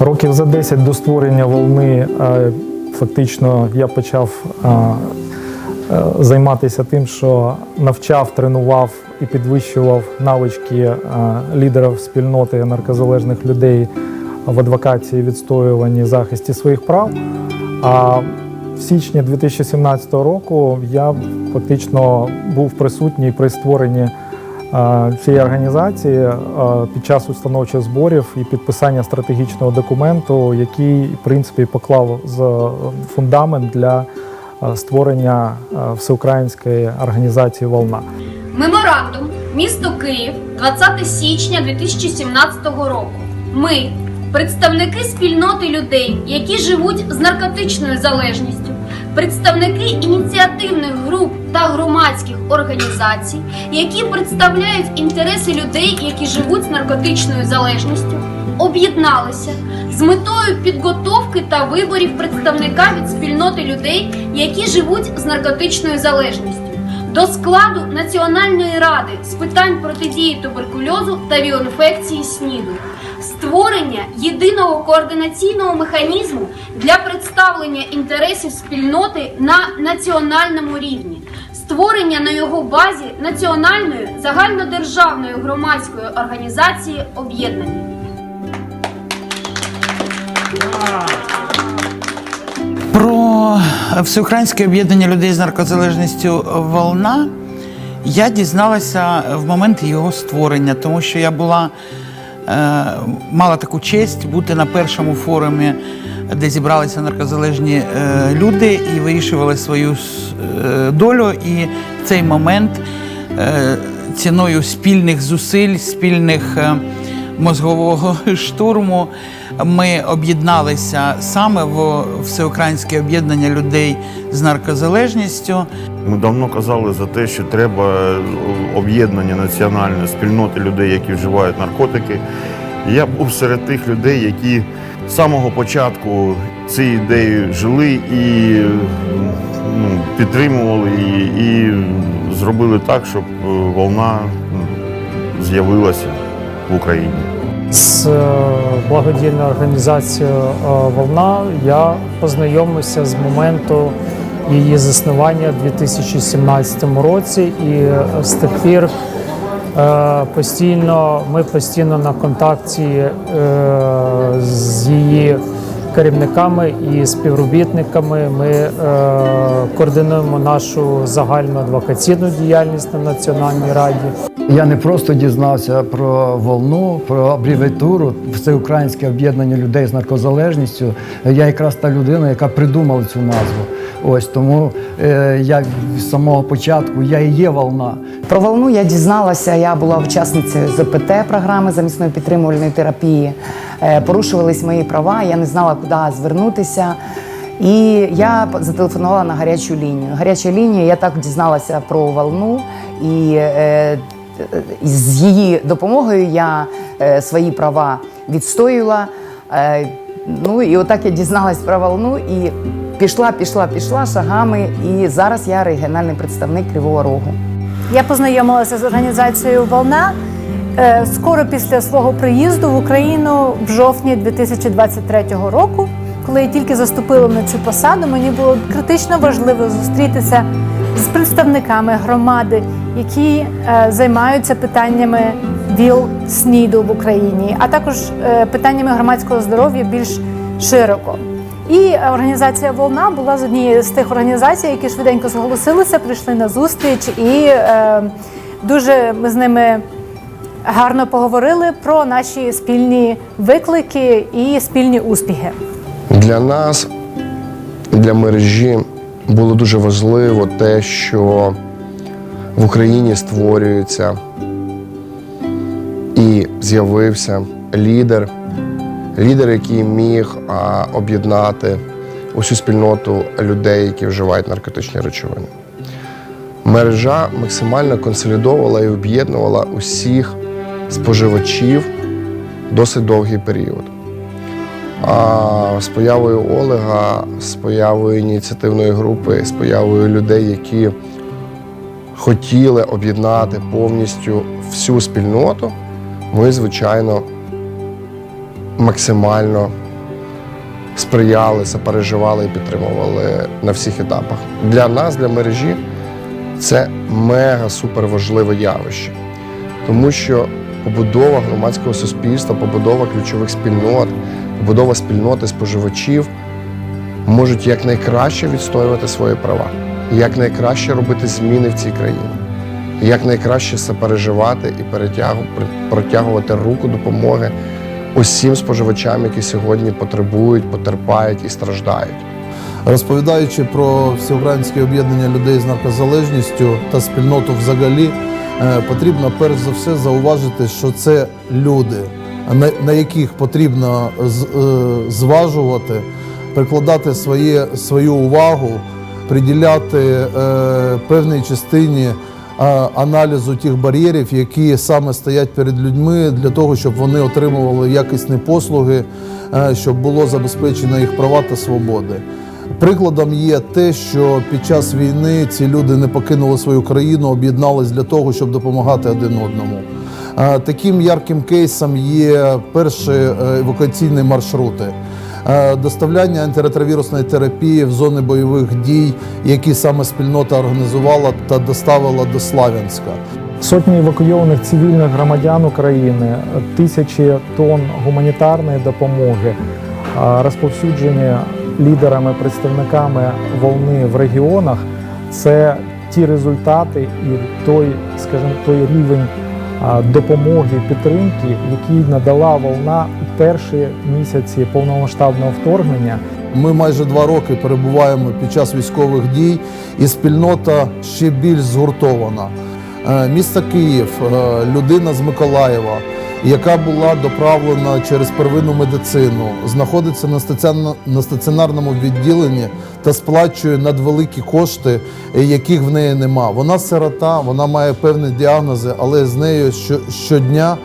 Років за 10 до створення волни е, фактично я почав е, е, займатися тим, що навчав, тренував і підвищував навички лідерів спільноти наркозалежних людей в адвокації, відстоюванні захисті своїх прав. А в січні 2017 року я фактично був присутній при створенні цієї організації е, під час установчих зборів і підписання стратегічного документу, який в принципі поклав з е, фундамент для е, створення е, всеукраїнської організації Волна. Меморандум місто Київ 20 січня 2017 року. Ми, представники спільноти людей, які живуть з наркотичною залежністю, представники ініціативних груп та громадських організацій, які представляють інтереси людей, які живуть з наркотичною залежністю, об'єдналися з метою підготовки та виборів представника від спільноти людей, які живуть з наркотичною залежністю до складу Національної ради з питань протидії туберкульозу та віоінфекції СНІДу, створення єдиного координаційного механізму для представлення інтересів спільноти на національному рівні, створення на його базі національної загальнодержавної громадської організації об'єднання. Про всеукраїнське об'єднання людей з наркозалежністю Волна я дізналася в момент його створення, тому що я була е, мала таку честь бути на першому форумі, де зібралися наркозалежні е, люди і вирішували свою е, долю. І в цей момент е, ціною спільних зусиль, спільних. Мозгового штурму ми об'єдналися саме в всеукраїнське об'єднання людей з наркозалежністю. Ми давно казали за те, що треба об'єднання національної спільноти людей, які вживають наркотики. Я був серед тих людей, які з самого початку цією ідеєю жили і ну, підтримували її, і зробили так, щоб е, волна з'явилася в Україні. З е, благодійною організацією е, Волна я познайомився з моменту її заснування у 2017 році, і з тих пір постійно ми постійно на контакті е, з її керівниками і співробітниками. Ми е, координуємо нашу загальну адвокаційну діяльність на Національній раді. Я не просто дізнався про волну, про абревіатуру Всеукраїнське об'єднання людей з наркозалежністю. Я якраз та людина, яка придумала цю назву. Ось тому е, я з самого початку я і є волна. Про волну я дізналася. Я була учасницею ЗПТ програми замісної підтримувальної терапії. Е, Порушувались мої права, я не знала, куди звернутися. І я зателефонувала на гарячу лінію. Гаряча лінія, я так дізналася про волну, і е, з її допомогою я е, свої права відстоювала. Е, ну і отак я дізналась про волну і пішла, пішла, пішла шагами. І зараз я регіональний представник Кривого Рогу. Я познайомилася з організацією Волна е, скоро після свого приїзду в Україну в жовтні 2023 року. Коли я тільки заступила на цю посаду, мені було критично важливо зустрітися з представниками громади, які е, займаються питаннями ВІЛ СНІДу в Україні, а також е, питаннями громадського здоров'я більш широко. І організація Волна була з однією з тих організацій, які швиденько зголосилися, прийшли на зустріч, і е, дуже ми з ними гарно поговорили про наші спільні виклики і спільні успіхи. Для нас, для мережі, було дуже важливо те, що в Україні створюється і з'явився лідер, лідер, який міг об'єднати усю спільноту людей, які вживають наркотичні речовини. Мережа максимально консолідовувала і об'єднувала усіх споживачів досить довгий період. А з появою Олега, з появою ініціативної групи, з появою людей, які хотіли об'єднати повністю всю спільноту, ми, звичайно, максимально сприяли, сопереживали і підтримували на всіх етапах. Для нас, для мережі, це мега супер важливе явище, тому що побудова громадського суспільства, побудова ключових спільнот, побудова спільноти споживачів можуть якнайкраще відстоювати свої права, якнайкраще робити зміни в цій країні, якнайкраще сопереживати і перетягу- протягувати руку допомоги усім споживачам, які сьогодні потребують, потерпають і страждають. Розповідаючи про всеукраїнське об'єднання людей з наркозалежністю та спільноту взагалі, е, потрібно перш за все зауважити, що це люди, на, яких потрібно е, зважувати, прикладати своє, свою увагу, приділяти е, певній частині аналізу тих бар'єрів, які саме стоять перед людьми для того, щоб вони отримували якісні послуги, е, щоб було забезпечено їх права та свободи. Прикладом є те, що під час війни ці люди не покинули свою країну, об'єднались для того, щоб допомагати один одному. Е, Таким ярким кейсом є перші е, евакуаційні маршрути. Е, Доставляння антиретровірусної терапії в зони бойових дій, які саме спільнота організувала та доставила до Славянська. Сотні евакуйованих цивільних громадян України, тисячі тонн гуманітарної допомоги, розповсюджені лідерами, представниками волни в регіонах. Це ті результати і той, скажімо, той рівень допомоги, підтримки, який надала волна перші місяці повномасштабного вторгнення. Ми майже два роки перебуваємо під час військових дій, і спільнота ще більш згуртована. Е, Місто Київ, е, людина з Миколаєва, яка була доправлена через первинну медицину, знаходиться на стаціонарному відділенні та сплачує надвеликі кошти, е, яких в неї нема. Вона сирота, вона має певні діагнози, але з нею щодня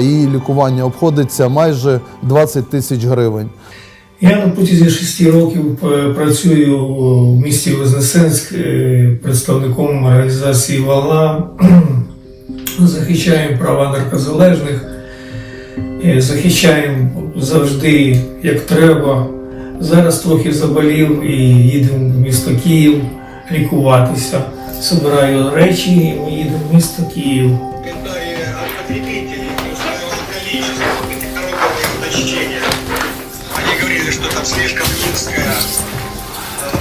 її лікування обходиться майже 20 тисяч гривень. Я на протязі шести років е, працюю в місті Вознесенськ е, представником організації Волна. Захищаємо права наркозалежних, е, захищаємо завжди як треба. Зараз трохи заболів і їдемо в місто Київ лікуватися. Собираю речі і ми їдемо в місто Київ. Там слишком низкая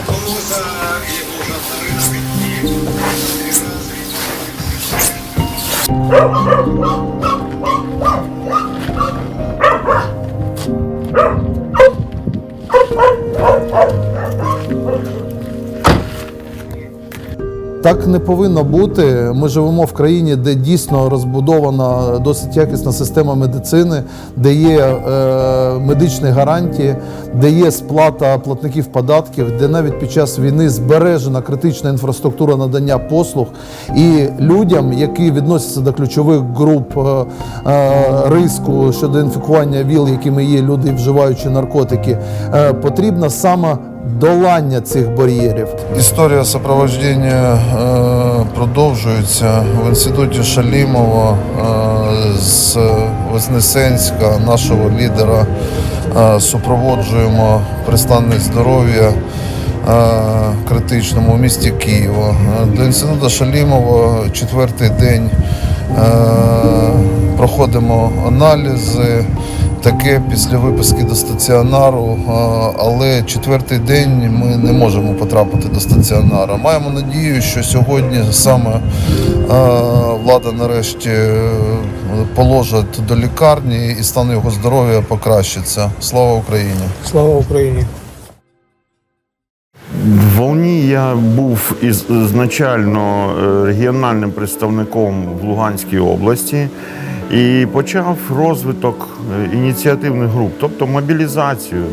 доза, и нужно на рынок идти. Так не повинно бути. Ми живемо в країні, де дійсно розбудована досить якісна система медицини, де є е, медичні гарантії, де є сплата платників податків, де навіть під час війни збережена критична інфраструктура надання послуг. І людям, які відносяться до ключових груп е, е, риску щодо інфікування ВІЛ, якими є люди, вживаючи наркотики, е, потрібно саме долання цих бар'єрів. Історія супроводження е, продовжується в інституті Шалімова е, з Вознесенська, нашого лідера. Е, супроводжуємо при стані здоров'я критичному в місті Києва. До інституту Шалімова четвертий день проходимо аналізи. Таке після виписки до стаціонару, але четвертий день ми не можемо потрапити до стаціонару. Маємо надію, що сьогодні саме влада нарешті е, положить до лікарні і стан його здоров'я покращиться. Слава Україні! Слава Україні! В Волні я був із- ізначально е, регіональним представником в Луганській області і почав розвиток е, ініціативних груп, тобто мобілізацію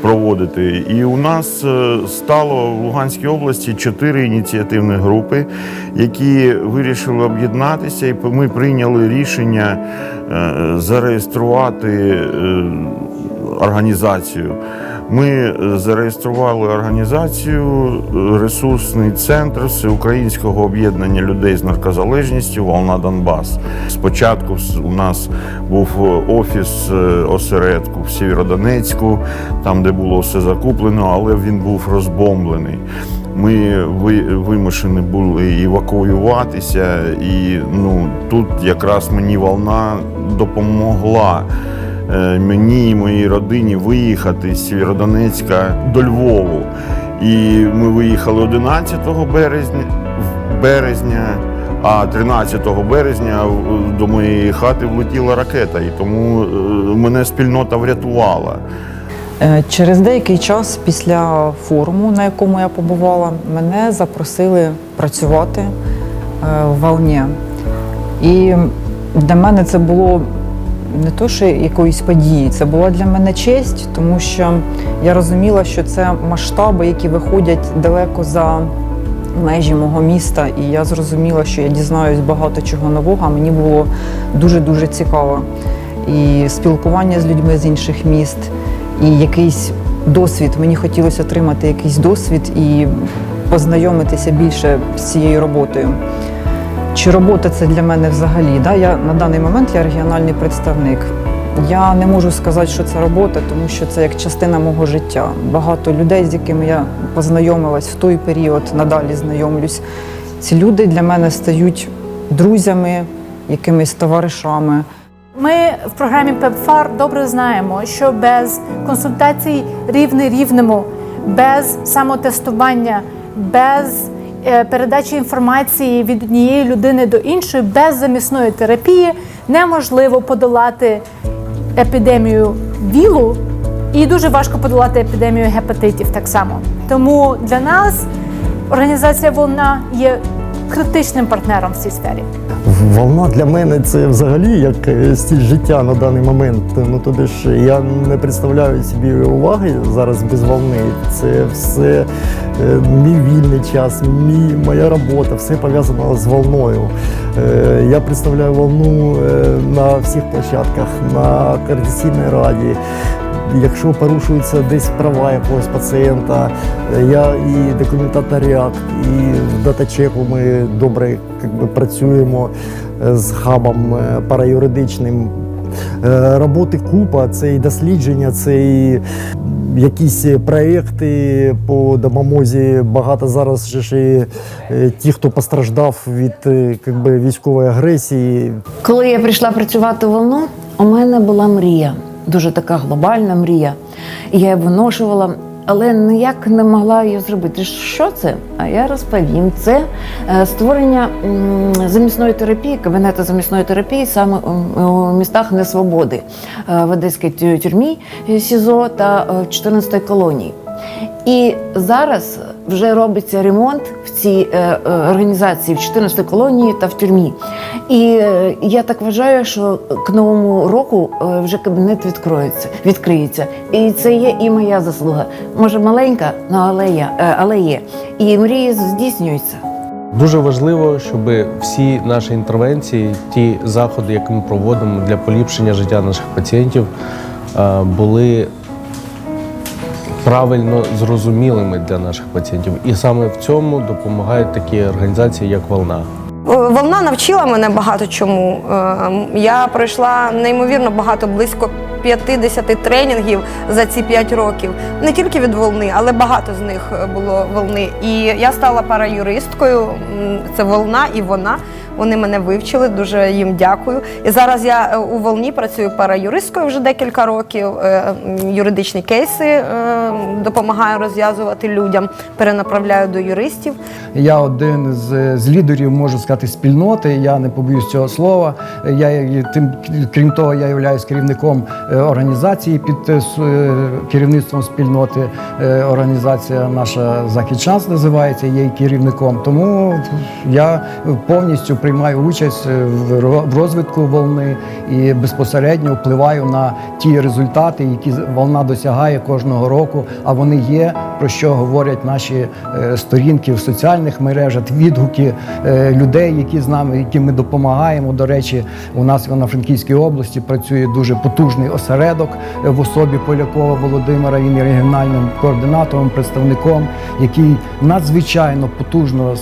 проводити. І у нас е, стало в Луганській області чотири ініціативні групи, які вирішили об'єднатися, і ми прийняли рішення е, зареєструвати організацію. Ми е, зареєстрували організацію е, ресурсний центр Всеукраїнського об'єднання людей з наркозалежністю Волна Донбас. Спочатку у нас був е, офіс осередку в Сєвєродонецьку, там де було все закуплено, але він був розбомблений. Ми вимушені були евакуюватися, і ну тут якраз мені волна допомогла мені і моїй родині виїхати з Сєвєродонецька до Львову. І ми виїхали 11 березня, березня, а 13 березня до моєї хати влетіла ракета, і тому е, мене спільнота врятувала. Е, Через деякий час після форуму, на якому я побувала, мене запросили працювати е, в Волні. І для мене це було не то, що якоїсь події, це була для мене честь, тому що я розуміла, що це масштаби, які виходять далеко за межі мого міста. І я зрозуміла, що я дізнаюсь багато чого нового, а мені було дуже-дуже цікаво. І спілкування з людьми з інших міст, і якийсь досвід. Мені хотілося отримати якийсь досвід і познайомитися більше з цією роботою. Чи робота це для мене взагалі? Да? Я на даний момент я регіональний представник. Я не можу сказати, що це робота, тому що це як частина мого життя. Багато людей, з якими я познайомилась в той період, надалі знайомлюсь. Ці люди для мене стають друзями, якимись товаришами. Ми в програмі ПЕПФАР добре знаємо, що без консультацій рівний рівному, без самотестування, без передачі інформації від однієї людини до іншої, без замісної терапії неможливо подолати епідемію ВІЛу і дуже важко подолати епідемію гепатитів так само. Тому для нас організація Волна є критичним партнером в цій сфері. Волна для мене це взагалі як е, стиль життя на даний момент. Ну тобі ж я не представляю собі уваги зараз без волни. Це все е, мій вільний час, мій, моя робота, все пов'язано з волною. Е, Я представляю волну на всіх площадках, на координаційній раді. Якщо порушуються десь права якогось пацієнта, е, я і документаторіат, і в датачеку ми добре би, працюємо е, з хабом е, параюридичним. Роботи купа, це і дослідження, це і якісь проекти по допомозі. Багато зараз же ж і е, ті, хто постраждав від би, військової агресії, Коли я прийшла працювати в волну, у мене була мрія, дуже така глобальна мрія. І я виношувала, але ніяк не могла її зробити. Що це? А я розповім. Це е, створення замісної терапії, кабінету замісної терапії саме у- містах Несвободи е, в Одеській тю- тюрмі е, СІЗО та е, в 14 колонії. І зараз вже робиться ремонт в цій організації в 14 колонії та в тюрмі. І е, я так вважаю, що к новому року е, вже кабінет відкроється, відкриється. І це є і моя заслуга. Може, маленька, але є, е, але є. І мрії здійснюються. Дуже важливо, щоб всі наші інтервенції, ті заходи, які ми проводимо для поліпшення життя наших пацієнтів, були правильно зрозумілими для наших пацієнтів. І саме в цьому допомагають такі організації, як Волна. Волна навчила мене багато чому. Е, Я пройшла неймовірно багато, близько 50 тренінгів за ці 5 років. Не тільки від волни, але багато з них було волни. І я стала параюристкою. Це волна і вона. Вони мене вивчили, дуже їм дякую. І зараз я е, у волні працюю параюристкою вже декілька років. Е, Юридичні кейси е, допомагаю розв'язувати людям, перенаправляю до юристів. Я один з, з лідерів, можу сказати, спільноти. Я не побоюсь цього слова. Я тим крім того, я являюсь керівником організації під керівництвом спільноти. Організація наша Захід Шанс називається. Є керівником. Тому я повністю приймаю участь е, в ро- в розвитку волни і безпосередньо впливаю на ті результати, які волна досягає кожного року. А вони є про що говорять наші е, сторінки в соціальних мережах, відгуки е, людей, які з нами, яким ми допомагаємо. До речі, у нас в Івано-Франківській області працює дуже потужний осередок е, в особі Полякова Володимира. Він є регіональним координатором, представником, який надзвичайно потужно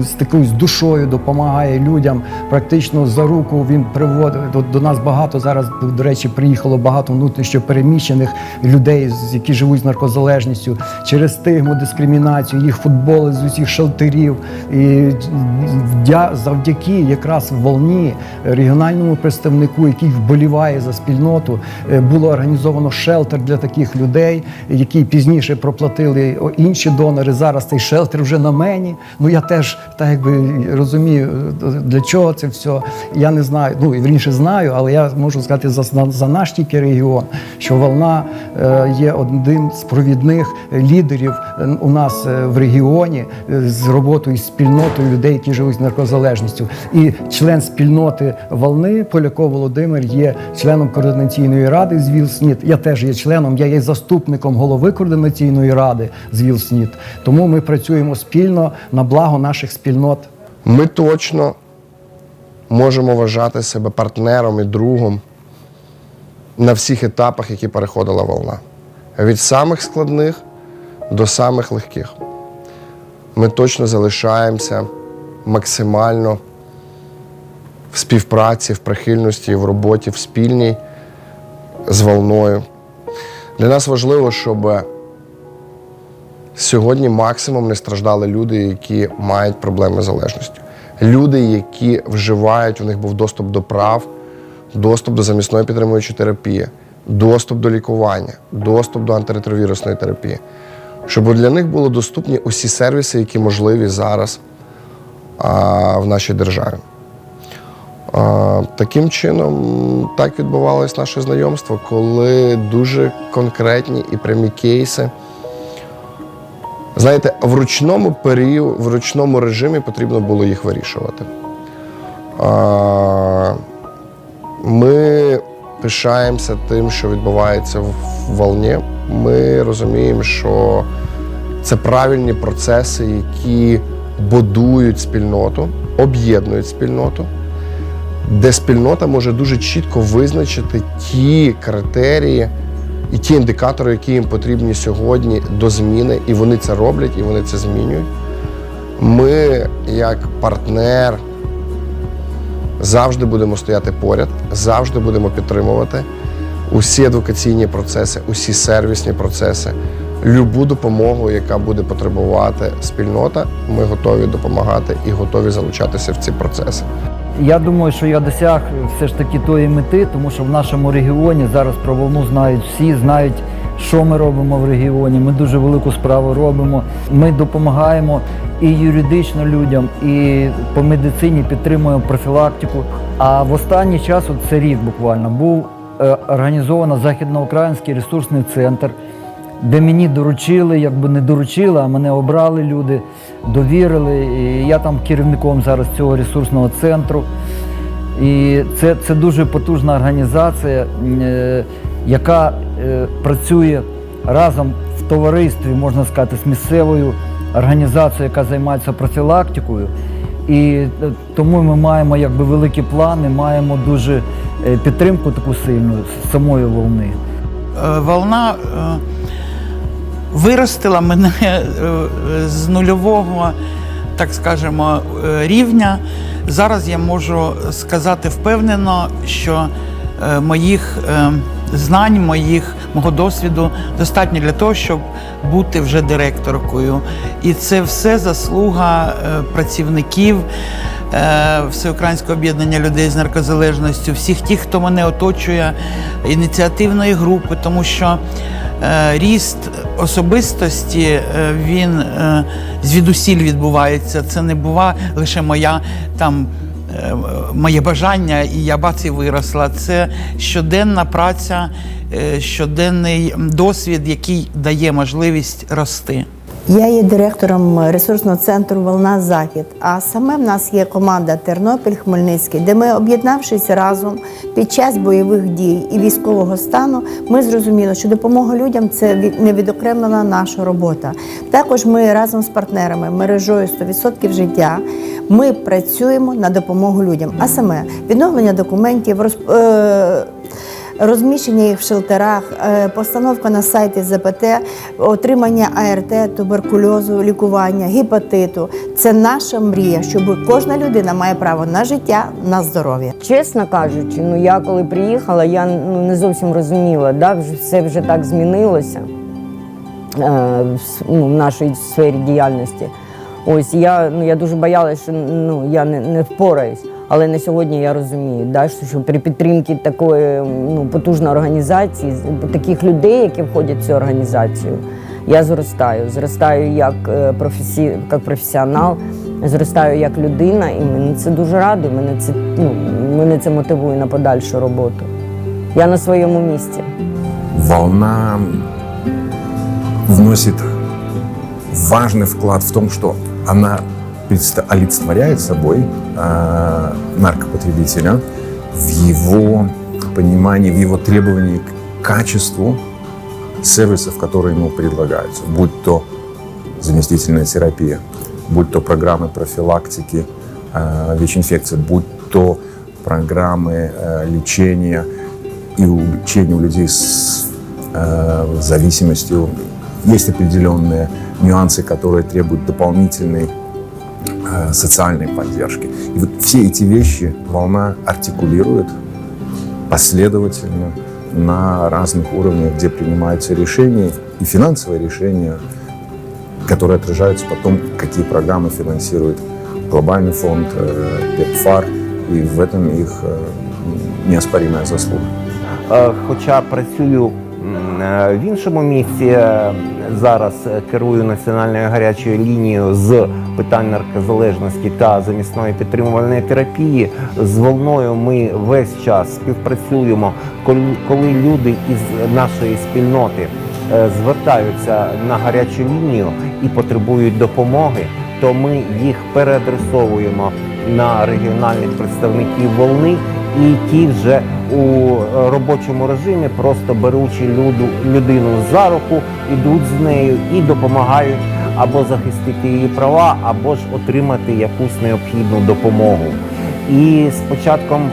з, такою з душою допомагає людям. Практично за руку він приводить до, нас багато зараз. До речі, приїхало багато внутрішньо переміщених людей, які живуть з наркозалежністю через стигму, дискримінацію, їх футболи з усіх шелтерів. І вдя- завдяки якраз волні регіональному представнику, який вболіває за спільноту, е, було організовано шелтер для таких людей, які пізніше проплатили інші донори. Зараз цей шелтер вже на мені. Ну я теж так якби розумію, е, для чого це все. Я не знаю. Ну і вірніше знаю, але я можу сказати за, за наш тільки регіон, що волна е, є одним з провідних лідерів е, у нас е, в регіоні е, з роботою з спільнотою людей, які живуть з наркозалежністю. І член спільноти волни Поляков Володимир є членом координаційної ради з ВІЛ-СНІД. Я теж є членом, я є заступником голови координаційної ради з ВІЛ-СНІД. Тому ми працюємо спільно на благо наших спільнот. Ми точно можемо вважати себе партнером і другом на всіх етапах, які переходила волна. Від самих складних до самих легких. Ми точно залишаємося максимально в співпраці, в прихильності, в роботі, в спільній з волною. Для нас важливо, щоб сьогодні максимум не страждали люди, які мають проблеми з залежністю. Люди, які вживають, у них був доступ до прав, доступ до замісної підтримуючої терапії, доступ до лікування, доступ до антиретровірусної терапії. Щоб для них були доступні усі сервіси, які можливі зараз а, в нашій державі. А, таким чином, так відбувалось наше знайомство, коли дуже конкретні і прямі кейси. Знаєте, в ручному періоді, в ручному режимі потрібно було їх вирішувати. А, Ми пишаємося тим, що відбувається в волні. Ми розуміємо, що це правильні процеси, які будують спільноту, об'єднують спільноту, де спільнота може дуже чітко визначити ті критерії і ті індикатори, які їм потрібні сьогодні до зміни, і вони це роблять, і вони це змінюють. Ми, як партнер, завжди будемо стояти поряд, завжди будемо підтримувати усі адвокаційні процеси, усі сервісні процеси, любу допомогу, яка буде потребувати спільнота. Ми готові допомагати і готові залучатися в ці процеси. Я думаю, що я досяг все ж таки тої мети, тому що в нашому регіоні зараз про волну знають всі, знають, що ми робимо в регіоні. Ми дуже велику справу робимо. Ми допомагаємо і юридично людям, і по медицині підтримуємо профілактику. А в останній час, от це рік буквально, був організовано західноукраїнський ресурсний центр, де мені доручили, якби не доручили, а мене обрали люди, довірили. І я там керівником зараз цього ресурсного центру. І це, це дуже потужна організація, е, яка е, працює разом в товаристві, можна сказати, з місцевою організацією, яка займається профілактикою. І е, тому ми маємо якби великі плани, маємо дуже е, підтримку таку сильну з самої волни. Е, Волна е, виростила мене е, з нульового, так скажемо, е, рівня. Зараз я можу сказати впевнено, що е, моїх е, знань, моїх, мого досвіду достатньо для того, щоб бути вже директоркою. І це все заслуга е, працівників. Е, Всеукраїнського об'єднання людей з наркозалежністю, всіх тих, хто мене оточує, ініціативної групи, тому що е, ріст особистості е, він звідусіль відбувається. Це не бува лише моя там. Моє бажання, і я бац і виросла. Це щоденна праця, щоденний досвід, який дає можливість рости. Я є директором ресурсного центру Волна Захід. А саме в нас є команда Тернопіль Хмельницький, де ми, об'єднавшись разом під час бойових дій і військового стану, ми зрозуміли, що допомога людям це від- невідокремлена наша робота. Також ми разом з партнерами мережою 100% життя. Ми працюємо на допомогу людям, а саме відновлення документів, розп- е, розміщення їх в шелтерах, е, постановка на сайті ЗПТ, отримання АРТ, туберкульозу, лікування, гепатиту. Це наша мрія, щоб кожна людина має право на життя, на здоров'я. Чесно кажучи, ну я коли приїхала, я ну, не зовсім розуміла, да, все вже так змінилося е, ну, в нашій сфері діяльності. Ось я, ну, я дуже боялася, що ну, я не, не впораюсь. Але на сьогодні я розумію, да, що, що при підтримці такої ну, потужної організації, таких людей, які входять в цю організацію, я зростаю. Зростаю як, е, професі... як професіонал, зростаю як людина, і мене це дуже радує. Мене це, ну, мене це мотивує на подальшу роботу. Я на своєму місці. волна вносит важный вклад в том, что она предста- олицетворяет собой э, наркопотребителя в его понимании, в его требовании к качеству сервисов, которые ему предлагаются, будь то заместительная терапия, будь то программы профилактики э, ВИЧ-инфекции, будь то программы лечения и лечения у людей с зависимостью. Есть определенные нюансы, которые требуют дополнительной социальной поддержки. И вот все эти вещи волна артикулирует последовательно на разных уровнях, где принимаются решения и финансовые решения, которые отражаются потом, какие программы финансирует глобальный фонд, э, ПЕПФАР, и в этом их э, неоспоримая заслуга. Е, Хоча працюю м, е, в іншому місці, е, зараз е, керую національною гарячою лінією з питань наркозалежності та замісної підтримувальної терапії. З волною ми весь час співпрацюємо, коли, люди із нашої спільноти е, звертаються на гарячу лінію і потребують допомоги, то ми їх переадресовуємо на регіональних представників волни. І ті вже у е, робочому режимі, просто беручи люду, людину за руку, ідуть з нею і допомагають або захистити її права, або ж отримати якусь необхідну допомогу. І з початком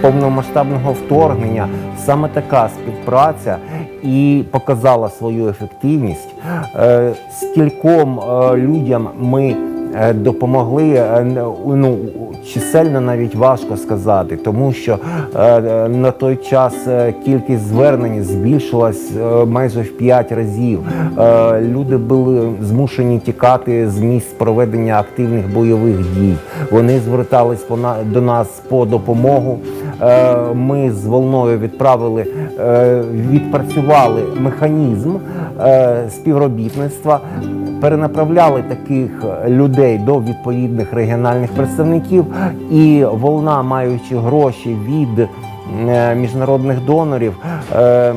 повномасштабного вторгнення саме така співпраця і показала свою ефективність. Е, Скільком е, людям ми допомогли, е, ну чисельно навіть важко сказати, тому що е, е, на той час е, кількість звернень збільшилась е, майже в 5 разів. Е, Люди були змушені тікати з місць проведення активних бойових дій. Вони звертались до нас по допомогу. Е, Ми з волною відправили, е, відпрацювали механізм е, співробітництва, перенаправляли таких людей до відповідних регіональних представників, і волна, маючи гроші від е, міжнародних донорів. е,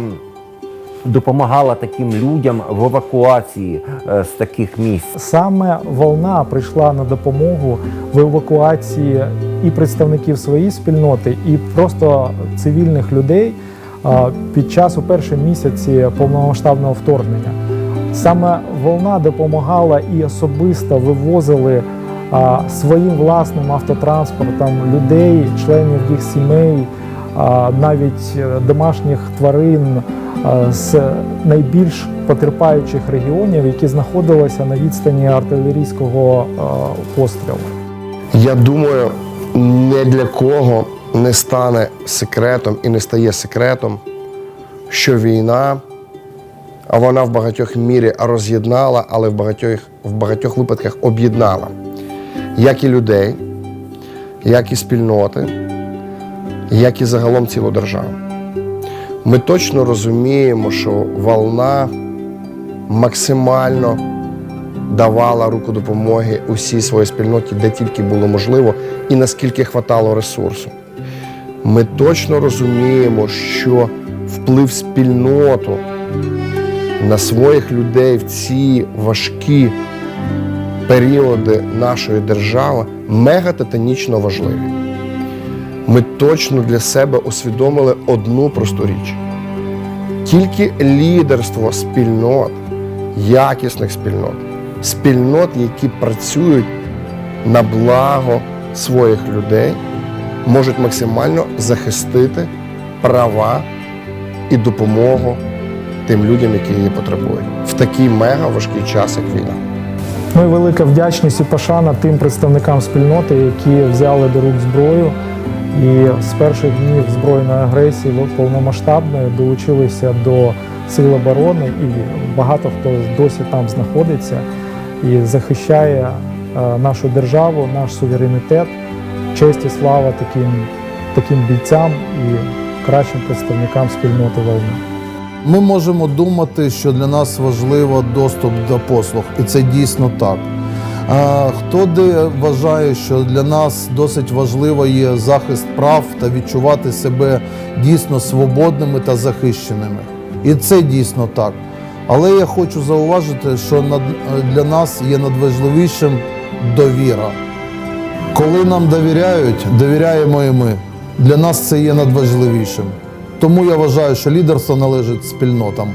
Допомагала таким людям в евакуації е, з таких місць. Саме волна прийшла на допомогу в евакуації і представників своєї спільноти, і просто цивільних людей під час у перші місяці повномасштабного вторгнення. Саме волна допомагала і особисто вивозили а, своїм власним автотранспортом людей, членів їх сімей, а, навіть е, домашніх тварин а, з найбільш потерпаючих регіонів, які знаходилися на відстані артилерійського а, пострілу. Я думаю, не для кого не стане секретом і не стає секретом, що війна, а вона в багатьох мірі роз'єднала, але в багатьох, в багатьох випадках об'єднала як і людей, як і спільноти, як і загалом цілу державу. Ми точно розуміємо, що волна максимально давала руку допомоги усій своїй спільноті, де тільки було можливо, і наскільки хватало ресурсу. Ми точно розуміємо, що вплив спільноту на своїх людей в ці важкі періоди нашої держави мегатитанічно важливі. Ми точно для себе усвідомили одну просту річ: тільки лідерство спільнот, якісних спільнот, спільнот, які працюють на благо своїх людей, можуть максимально захистити права і допомогу тим людям, які її потребують в такий мега важкий час, як війна. Ну велика вдячність і пошана тим представникам спільноти, які взяли до рук зброю і з перших днів збройної агресії повномасштабної долучилися до сил оборони, і багато хто досі там знаходиться і захищає е, нашу державу, наш суверенітет. Честь і слава таким, таким бійцям і кращим представникам спільноти волни. Ми можемо думати, що для нас важливо доступ до послуг, і це дійсно так. Хто де вважає, що для нас досить важливо є захист прав та відчувати себе дійсно свободними та захищеними. І це дійсно так. Але я хочу зауважити, що для нас є надважливішим довіра. Коли нам довіряють, довіряємо і ми. Для нас це є надважливішим. Тому я вважаю, що лідерство належить спільнотам.